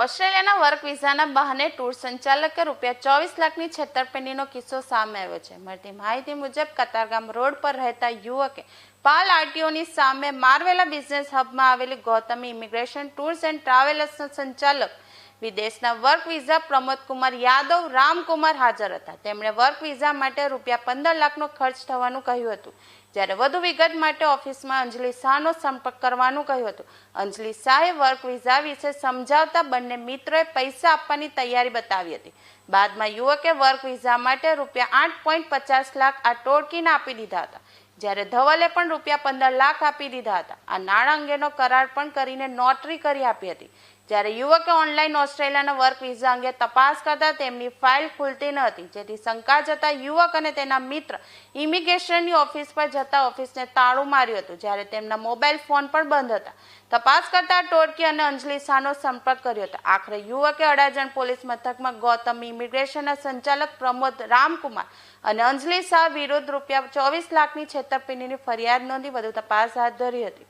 ઓસ્ટ્રેલિયાના વર્ક વિઝાના બહાને ટૂર સંચાલકે રૂપિયા ચોવીસ લાખની છેતરપિંડીનો કિસ્સો સામે આવ્યો છે. મળતી માહિતી મુજબ કતારગામ રોડ પર રહેતા યુવકે પાલ આરટીઓની સામે મારવેલા બિઝનેસ હબમાં આવેલી ગૌતમી ઇમિગ્રેશન ટૂર્સ એન્ડ ટ્રાવેલર્સના સંચાલક વિદેશના વર્ક વિઝા પ્રમોદ કુમાર યાદવ, રામકુમાર હાજર હતા. તેમણે વર્ક વિઝા માટે રૂપિયા પંદર લાખનો ખર્ચ થવાનું કહ્યું હતું. જ્યારે વધુ વિગત માટે ઓફિસમાં અંજલિ શાહનો સંપર્ક કરવાનું કહ્યું હતું. અંજલિ શાહે વર્ક વિઝા વિશે સમજાવતા બંને મિત્રોએ પૈસા આપવાની તૈયારી બતાવી હતી. બાદમાં યુવકે વર્ક વિઝા માટે રૂપિયા આઠ પોઈન્ટ પચાસ લાખ આ ટોળકીને આપી દીધા હતા. જ્યારે ધવલે પણ રૂપિયા પંદર લાખ આપી દીધા હતા. આ નાણાં અંગેનો કરાર પણ કરીને નોટરી કરી આપી હતી. જ્યારે યુવકે ઓનલાઈન ઓસ્ટ્રેલિયાના વર્ક વિઝા અંગે તપાસ કરતા તેમની ફાઇલ ખુલતી ન હતી. જેથી શંકા જતા યુવક અને તેના મિત્ર ઇમિગ્રેશનની ઓફિસ પર જતા ઓફિસને તાળું માર્યું હતું, જ્યારે તેમના મોબાઈલ ફોન પણ બંધ હતા. તપાસ કરતા ટોળકી અને અંજલિ શાહનો સંપર્ક કર્યો હતો. આખરે યુવકે અડાજણ પોલીસ મથકમાં ગૌતમ ઇમિગ્રેશનના સંચાલક પ્રમોદ રામકુમાર અને અંજલિ શાહ વિરુદ્ધ રૂપિયા ચોવીસ લાખની છેતરપિંડીની ફરિયાદ નોંધી વધુ તપાસ હાથ ધરી હતી.